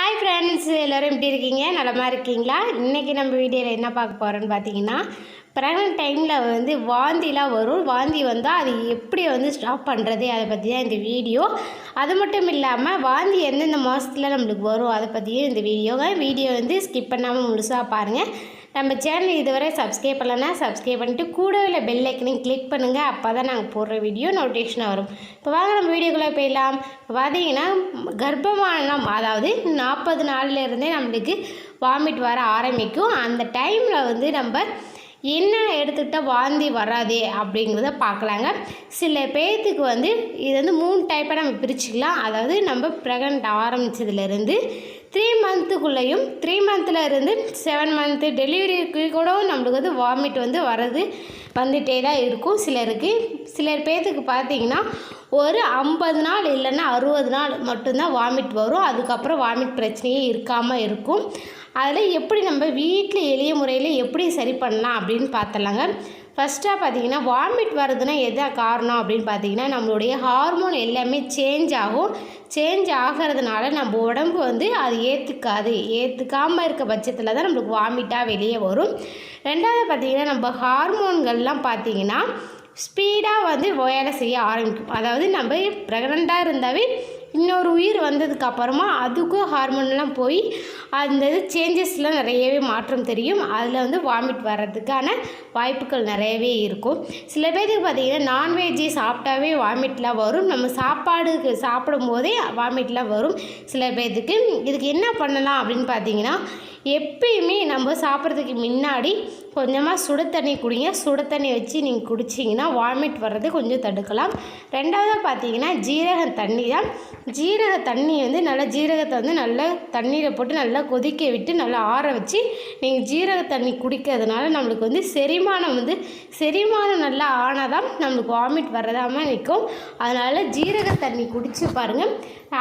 Hi friends எல்லோரும் எப்படி இருக்கீங்க? நலமா இருக்கீங்களா? இன்றைக்கி நம்ம வீடியோவில் என்ன பார்க்க போகிறோன்னு பார்த்தீங்கன்னா ப்ரெக்னென்ட் டைமில் வந்து வாந்திலாம் வரும். வாந்தி வந்தால் அது எப்படி வந்து ஸ்டாப் பண்ணுறது அதை பற்றி தான் இந்த வீடியோ. அது மட்டும் இல்லாமல் வாந்தி எந்தெந்த மாதத்தில் நம்மளுக்கு வரும்? அதை பற்றியும் இந்த வீடியோவை வீடியோ வந்து ஸ்கிப் பண்ணாமல் முழுசாக பாருங்கள் நம்ம சேனல் இதுவரை சப்ஸ்கிரைப் பண்ணலன்னா சப்ஸ்கிரைப் பண்ணிட்டு கூட இல்லை பெல் ஐக்கனையும் கிளிக் பண்ணுங்கள் அப்போ தான் நாங்கள் போடுற வீடியோ நோட்டிஃபிகேஷனாக வரும். இப்போ வாங்க நம்ம வீடியோக்குள்ளே போயிடலாம். இப்போ பார்த்தீங்கன்னா கர்ப்பமானம் அதாவது நாற்பது நாள்லேருந்தே நம்மளுக்கு வாமிட் வர ஆரம்பிக்கும். அந்த டைமில் வந்து நம்ம என்ன எடுத்துக்கிட்டால் வாந்தி வராது அப்படிங்கிறத பார்க்கலாங்க சில பேர்த்துக்கு வந்து இது வந்து மூணு டைப்பாக நம்ம பிரிச்சுக்கலாம். அதாவது நம்ம ப்ரெக்னென்ட் ஆரம்பித்ததுலேருந்து த்ரீ மந்த்துக்குள்ளேயும் த்ரீ மந்தில் இருந்து செவன் மந்த்து டெலிவரிக்கு கூட நம்மளுக்கு வந்து வாமிட் வந்து வர்றது வந்துகிட்டே தான் இருக்கும் சிலருக்கு. சிலர் பேர்த்துக்கு பார்த்தீங்கன்னா ஒரு ஐம்பது நாள் இல்லைன்னா அறுபது நாள் மட்டும்தான் வாமிட் வரும். அதுக்கப்புறம் வாமிட் பிரச்சனையே இருக்காமல் இருக்கும். அதில் எப்படி நம்ம வீட்டில் எளிய முறையில் எப்படி சரி பண்ணலாம் அப்படின்னு பார்த்தலாங்க ஃபஸ்ட்டாக பார்த்தீங்கன்னா வாமிட் வர்றதுன்னா எதா காரணம் அப்படின்னு பார்த்தீங்கன்னா நம்மளுடைய ஹார்மோன் எல்லாமே சேஞ்ச் ஆகும். சேஞ்ச் ஆகிறதுனால நம்ம உடம்பு வந்து அது ஏற்றுக்காது ஏற்றுக்காமல் இருக்க பட்சத்தில் தான் நம்மளுக்கு வாமிட்டாக வெளியே வரும். ரெண்டாவது பார்த்திங்கன்னா நம்ம ஹார்மோன்கள்லாம் பார்த்தீங்கன்னா ஸ்பீடாக வந்து வேலை செய்ய ஆரம்பிக்கும். அதாவது நம்ம ப்ரெக்னெண்ட்டாக இருந்தாவே இன்னொரு உயிர் வந்ததுக்கு அப்புறமா அதுக்கும் ஹார்மோன்லாம் போய் அந்த இது சேஞ்சஸ்லாம் நிறையவே மாற்றம் தெரியும். அதில் வந்து வாமிட் வர்றதுக்கான வாய்ப்புகள் நிறையவே இருக்கும். சில பேருக்கு பார்த்திங்கன்னா நான்வெஜ்ஜு சாப்பிட்டாவே வாமிட்லாம் வரும். நம்ம சாப்பாடுக்கு சாப்பிடும் போதே வாமிட்லாம் வரும். சில பேர்த்துக்கு இதுக்கு என்ன பண்ணலாம் அப்படின்னு பார்த்தீங்கன்னா எப்பயுமே நம்ம சாப்பிட்றதுக்கு முன்னாடி கொஞ்சமாக சுட தண்ணி குடிங்க. சுட தண்ணி வச்சு நீங்கள் குடிச்சிங்கன்னா வாமிட் வர்றது கொஞ்சம் தடுக்கலாம். ரெண்டாவது பார்த்தீங்கன்னா ஜீரக தண்ணி தான். ஜீரக தண்ணி வந்து நல்லா ஜீரகத்தை வந்து நல்லா தண்ணீரை போட்டு நல்லா கொதிக்க விட்டு நல்லா ஆற வச்சு நீங்கள் ஜீரக தண்ணி குடிக்கிறதுனால நம்மளுக்கு வந்து செரிமானம் வந்து செரிமானம் நல்லா ஆனால் தான் நம்மளுக்கு வாமிட் வரதாமல் நிற்கும் அதனால் ஜீரக தண்ணி குடித்து பாருங்கள்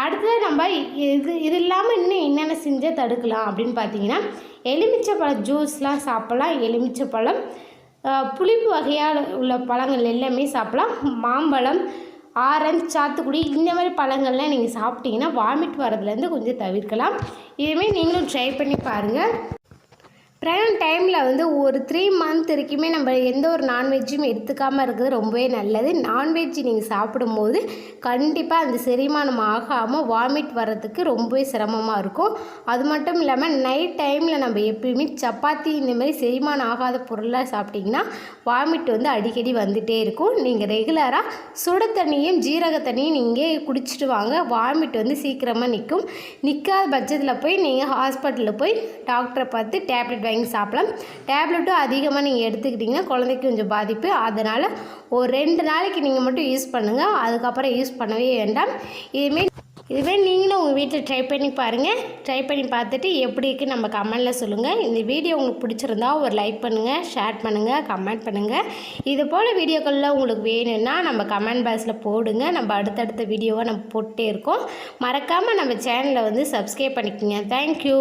அடுத்தது நம்ம இது இது இல்லாமல் இன்னும் என்னென்ன செஞ்சால் தடுக்கலாம் அப்படின்னு பார்த்தீங்கன்னா எலுமிச்சைப்பழம் ஜூஸ்லாம் சாப்பிட்லாம். எலுமிச்சைப்பழம் புளிப்பு வகையால் உள்ள பழங்கள் எல்லாமே சாப்பிட்லாம். மாம்பழம் ஆரஞ்சு சாத்துக்குடி இந்த மாதிரி பழங்கள்லாம் நீங்கள் சாப்பிட்டீங்கன்னா வாமிட் வரதுலேருந்து கொஞ்சம் தவிர்க்கலாம். இதுமாரி நீங்களும் ட்ரை பண்ணி பாருங்கள் ப்ரெக்னென்ட் டைமில் வந்து ஒரு த்ரீ மந்த் வரைக்குமே நம்ம எந்த ஒரு நான்வெஜ்ஜும் எடுத்துக்காமல் இருக்கிறது ரொம்பவே நல்லது. நான்வெஜ் நீங்கள் சாப்பிடும்போது கண்டிப்பாக அந்த செரிமானம் ஆகாமல் வாமிட் வர்றதுக்கு ரொம்பவே சிரமமாக இருக்கும். அது மட்டும் இல்லாமல் நைட் டைமில் நம்ம எப்பயுமே சப்பாத்தி இந்த மாதிரி செரிமானம் ஆகாத பொருளாக சாப்பிட்டிங்கன்னா வாமிட் வந்து அடிக்கடி வந்துகிட்டே இருக்கும். நீங்கள் ரெகுலராக சுட தண்ணியும் ஜீரக தண்ணியும் நீங்கள் குடிச்சிட்டு வாங்க. வாமிட் வந்து சீக்கிரமாக நிற்கும் நிற்காத பட்சத்தில் போய் நீங்கள் ஹாஸ்பிட்டலில் போய் டாக்டரை பார்த்து டேப்லெட் வாங்கி சாப்பிடலாம். டேப்லெட்டும் அதிகமாக நீங்கள் எடுத்துக்கிட்டிங்கன்னா குழந்தைக்கு கொஞ்சம் பாதிப்பு. அதனால் ஒரு ரெண்டு நாளைக்கு நீங்கள் மட்டும் யூஸ் பண்ணுங்கள் அதுக்கப்புறம் யூஸ் பண்ணவே வேண்டாம். இதுமாரி இதுவே நீங்களும் உங்கள் வீட்டில் ட்ரை பண்ணி பாருங்கள் ட்ரை பண்ணி பார்த்துட்டு எப்படி இருக்குது நம்ம கமெண்டில் சொல்லுங்கள் இந்த வீடியோ உங்களுக்கு பிடிச்சிருந்தா ஒரு லைக் பண்ணுங்கள் ஷேர் பண்ணுங்கள் கமெண்ட் பண்ணுங்கள் இது போல் வீடியோக்கள்லாம் உங்களுக்கு வேணும்னா நம்ம கமெண்ட் பாக்ஸில் போடுங்க. நம்ம அடுத்தடுத்த வீடியோவை நம்ம போட்டே இருக்கோம். மறக்காமல் நம்ம சேனலை வந்து சப்ஸ்கிரைப் பண்ணிக்கோங்க. தேங்க்யூ